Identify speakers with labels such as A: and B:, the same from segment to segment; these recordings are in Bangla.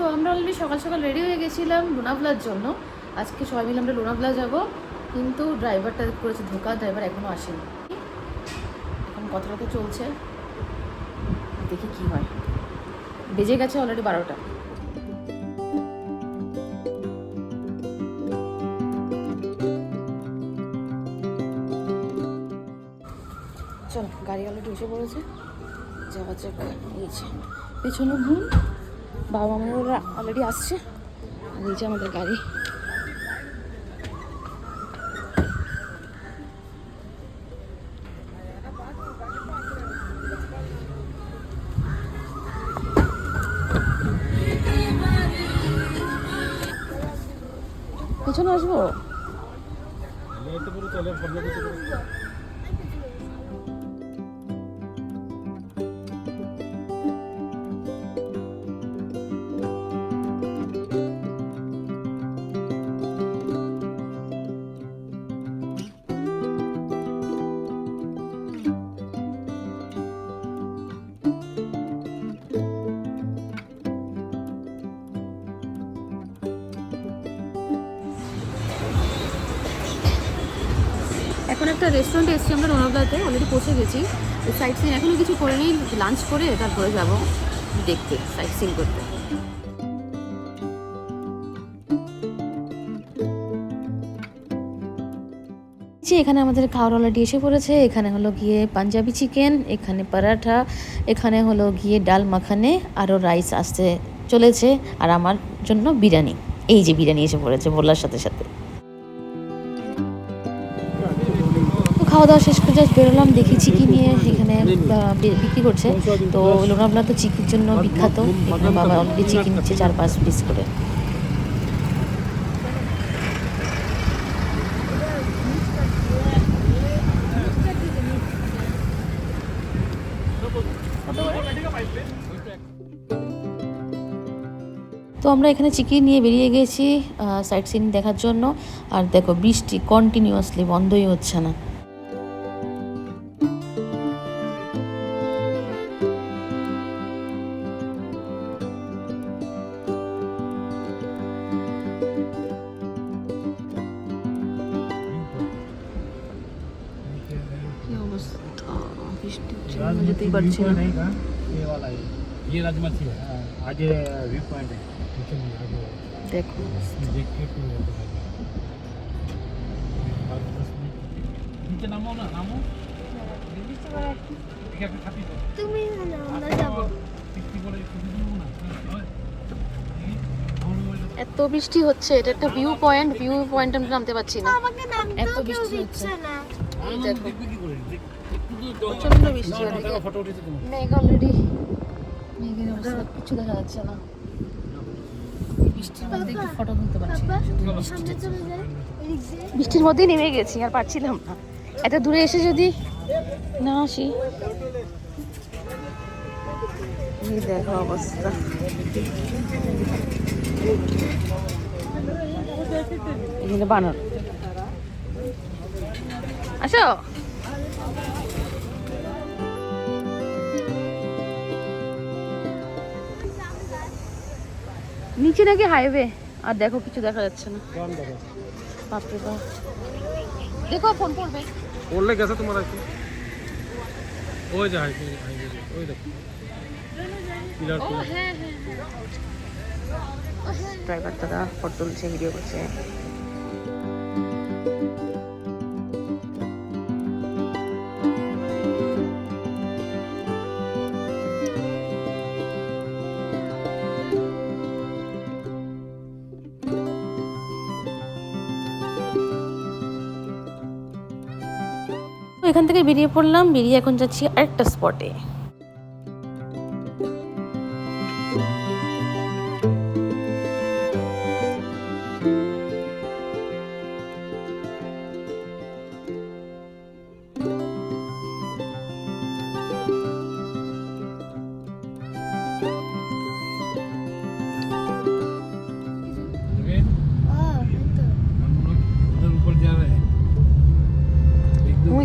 A: তো আমরা অলরেডি সকাল সকাল রেডি হয়ে গেছিলাম লোনাভলার জন্য। আজকে সবাই মিলে আমরা লোনাভলা যাব। কিন্তু ড্রাইভারটা করেছে ধোকা ড্রাইভার এখনও আসেনি। এখন কথাটা তো চলছে? দেখি কি হয়। বেজে গেছে অলরেডি বারোটা। চল গাড়ি অলরেডি এসে পড়েছে। যাওয়া যাক এই পেছনে ঘুম। বাবা মামারা অলরেডি আসছে। নিচে আমাদের গাড়ি। পিছনে আসব? একটা রেস্টুরেন্টে এসেছি আমরা রনবদাতে অলরেডি পৌঁছে গেছি। সাইট সিন এখনও কিছু করে নিই। লাঞ্চ করে তারপরে যাব দেখতে সাইট সিন করতে এখানে আমাদের খাওয়ার অলরেডি এসে পড়েছে। এখানে হলো গিয়ে পাঞ্জাবি চিকেন এখানে পরাঠা, এখানে হলো গিয়ে ডাল মাখানে আরও রাইস আসতে চলেছে। আর আমার জন্য বিরিয়ানি। এই যে বিরিয়ানি এসে পড়েছে বলার সাথে সাথে। খাওয়া দাওয়া শেষ করে জাস্ট বেরোলাম দেখি চিকি নিয়ে এখানে বিক্রি করছে। তো লোনাবলা তো চিকির জন্য বিখ্যাত। এখানে বাবা অলরেডি চিকেন নিচ্ছে চার পাঁচ পিস করে। তো আমরা এখানে চিকি নিয়ে বেরিয়ে গেছি সাইট সিন দেখার জন্য। আর দেখো, বৃষ্টি কন্টিনিউয়াসলি বন্ধই হচ্ছে না। এত বৃষ্টি হচ্ছে এটা একটা ভিউ পয়েন্ট ভিউ পয়েন্ট আমি নামতে পারছি না। এত বৃষ্টি
B: হচ্ছে। না।
A: প্রচণ্ড বৃষ্টি মেঘ অলরেডি মেঘের অবস্থা কিছু দেখা যাচ্ছে না। বৃষ্টির মধ্যে একটু ফটো তুলতে পারছি বৃষ্টির মধ্যেই নেমে গেছি আর পারছিলাম না। এত দূরে এসে যদি না আসি। এই দেখো অবস্থা। বানর। আসো। নিচে নাকি হাইওয়ে আর দেখো কিছু দেখা যাচ্ছে না।
C: দেখো।
A: বাপরে বাপ। দেখো ফোন করবে
C: করলে গেছে তোমার একটু ওই যে হাই ওই দেখো। পিলার
A: ও হ্যাঁ হ্যাঁ ড্রাইভার দাদা ফটো তুলছে ভিডিও করছে। এখান থেকে বেরিয়ে পড়লাম বেরিয়ে এখন যাচ্ছি আরেকটা স্পটে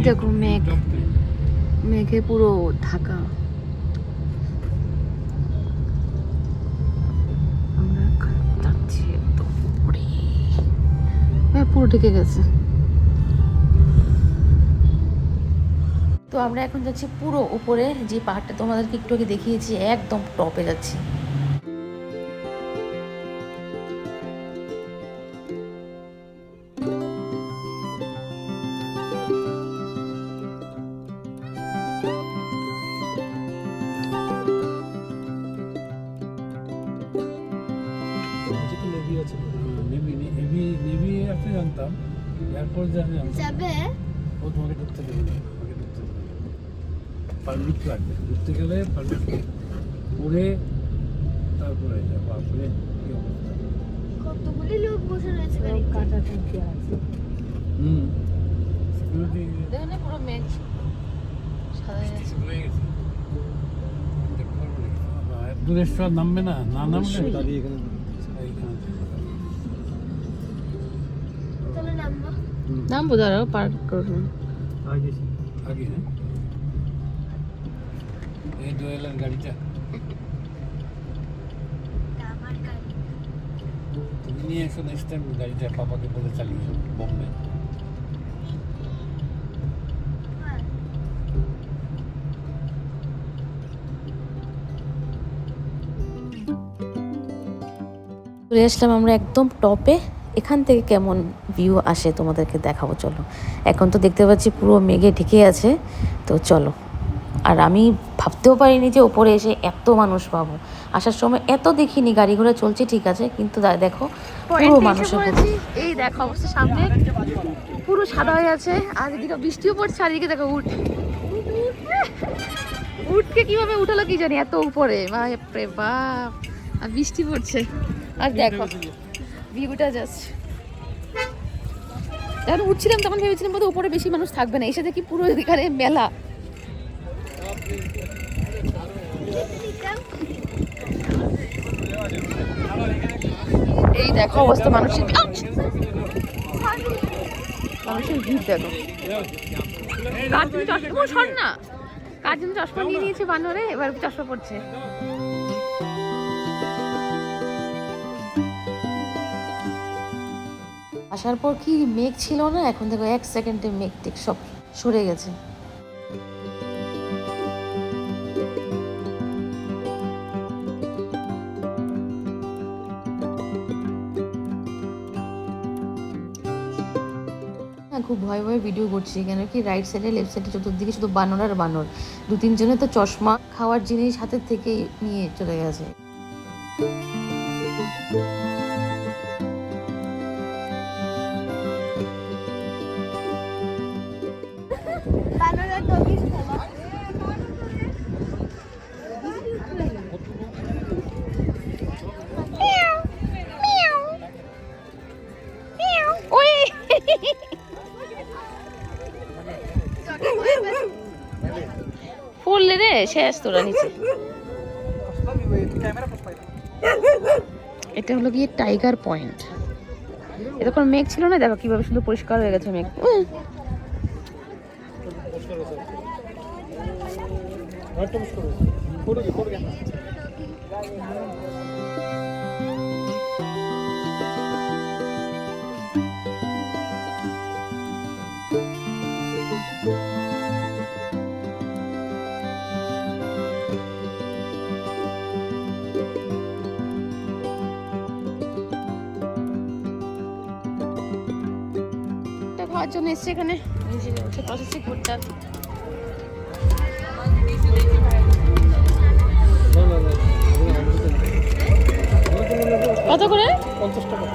A: দেখো মেঘ। মেঘে পুরো ঢাকা। হ্যাঁ, পুরো ঢেকে গেছে। তো আমরা এখন যাচ্ছি পুরো উপরে। যে পাহাড়টা তোমাদেরকে একটু আগে দেখিয়েছি, একদম টপে যাচ্ছি।
C: এয়ারপোর্ট জানি
B: যাবে?
C: ও তোমাকে ঢুকতে দেবে তোমাকে ঢুকতে দেবে পারমিট লাগবে। ঢুকতে গেলে পারমিট পরে তারপরে যাব। আপনি কি অবস্থা?
B: কতগুলি লোক বসে রয়েছে গাড়িতে
C: হুম। সিকিউরিটি
A: দেখুন পুরো মেঘ সাদা গেছে।
C: হয়ে গেছে। দেখতে পারব নাকি? বাবা, এত দূর এসছো আর নামবে না? না নামলে?
A: অবশ্যই।
C: দাঁড়িয়ে এখানে এইখানে
B: চলো নামবো।
A: নামবো দাঁড়াও পার করুন।
C: হ্যাঁ। নিয়ে এসো নেক্সট টাইম গাড়িটা পাপাকে বলে চালিয়ে বোম্বে।
A: চলে আসলাম আমরা একদম টপে। এখান থেকে কেমন ভিউ আসে তোমাদেরকে দেখাবো চলো। এখন তো দেখতে পাচ্ছি পুরো মেঘে ঢেকে আছে তো চলো। আর আমি ভাবতেও পারিনি যে ওপরে এসে এত মানুষ পাবো। আসার সময় এত দেখিনি গাড়ি ঘোড়া চলছে ঠিক আছে কিন্তু দেখো পুরো মানুষের ভর্তি। এই দেখো অবস্থা সামনে। পুরো সাদা হয়ে আছে আর এদিকে বৃষ্টিও পড়ছে আর এদিকে দেখো উঠ। উঠকে কীভাবে উঠালো কি জানি এত উপরে। বাপরে বাপ আর বৃষ্টি পড়ছে। আর দেখো ভিউটা জাস্ট যখন উঠছিলাম তখন ভেবেছিলাম বোধহয় উপরে বেশি মানুষ থাকবে না এসে দেখি পুরো এখানে মেলা। এই দেখো অবস্থা মানুষের মানুষের ভিড় দেখো। জন্য চশমা সর না? জন্য চশমা নিয়ে নিয়েছে বানরে এবার চশমা পড়ছে আসার পর কি মেঘ ছিল না? এখন দেখো এক সেকেন্ডে মেঘ টেক সব সরে গেছে। হ্যাঁ খুব ভয় ভয়ে ভিডিও করছি কেন কি রাইট সাইডে লেফট সাইডে চতুর্দিকে শুধু বানর আর বানর। দু তিনজনে তো চশমা খাওয়ার জিনিস হাতের থেকে নিয়ে চলে গেছে। পড়লে রে শেষ তোরা নিচে। এটা হলো গিয়ে টাইগার পয়েন্ট এতক্ষণ মেঘ ছিল না? দেখো কীভাবে শুধু পরিষ্কার হয়ে গেছে মেঘ। উহ, খাওয়ার জন্য এসছে এখানে। কত করে
C: পঞ্চাশ টাকা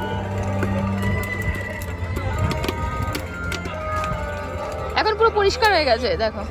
A: এখন পুরো পরিষ্কার হয়ে গেছে দেখো